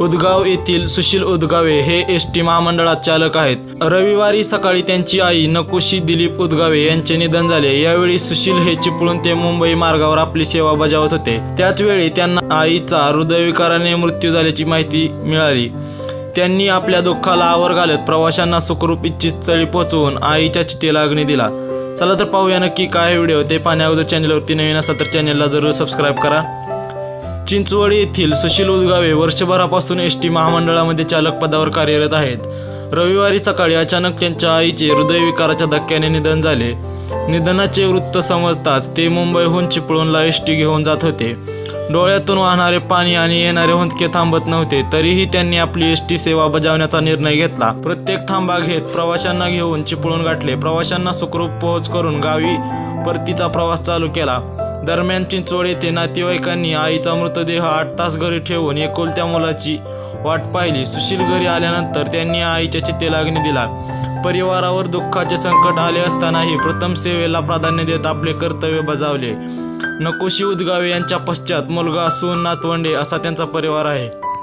उदगाव येथील सुशील उदगावे हे S T महामंडळात चालक आहेत. रविवारी सकाळी त्यांची आई नकोशी दिलीप उदगावे यांचे निधन झाले. यावेळी सुशील हे चिपळूण ते मुंबई मार्गावर आपली सेवा बजावत होते. त्याच वेळी त्यांना आईचा हृदयविकाराने मृत्यू झाल्याची माहिती मिळाली. त्यांनी आपल्या दुःखाला आवर घालत प्रवाशांना सुखरूप इच्छित स्थळी पोहोचवून आईच्या चितेला अग्नी दिला. चला तर पाहूया नक्की काय व्हिडिओ. ते पाहण्या अगोदर चॅनलवरती नवीन असा तर चॅनलला जरूर सबस्क्राईब करा. चिंचवड येथील सुशील उदगावे वर्षभरापासून एस टी महामंडळामध्ये चालक पदावर कार्यरत आहेत. रविवारी सकाळी अचानक त्यांच्या आईचे हृदयविकाराच्या धक्क्याने निधन झाले. निधनाचे वृत्त समजताच ते मुंबईहून चिपळूणला एस टी घेऊन जात होते. डोळ्यातून वाहणारे पाणी आणि येणारे हुंदके थांबत नव्हते तरीही त्यांनी आपली एस टी सेवा बजावण्याचा निर्णय घेतला. प्रत्येक थांबा घेत प्रवाशांना घेऊन चिपळूण गाठले. प्रवाशांना सुखरूप पोहोच करून गावी परतीचा प्रवास चालू केला. दरम्यान चिंचवड येथे नातेवाईकांनी आईचा मृतदेह आठ तास घरी ठेवून एकुलत्या मुलाची वाट पाहिली. सुशील घरी आल्यानंतर त्यांनी आईच्या चितेला अग्नी दिला. परिवारावर दुःखाचे संकट आले असतानाही प्रथम सेवेला प्राधान्य देत आपले कर्तव्य बजावले. नकोशी उदगावे यांच्या पश्चात मुलगा सून नातवंडे असा त्यांचा परिवार आहे.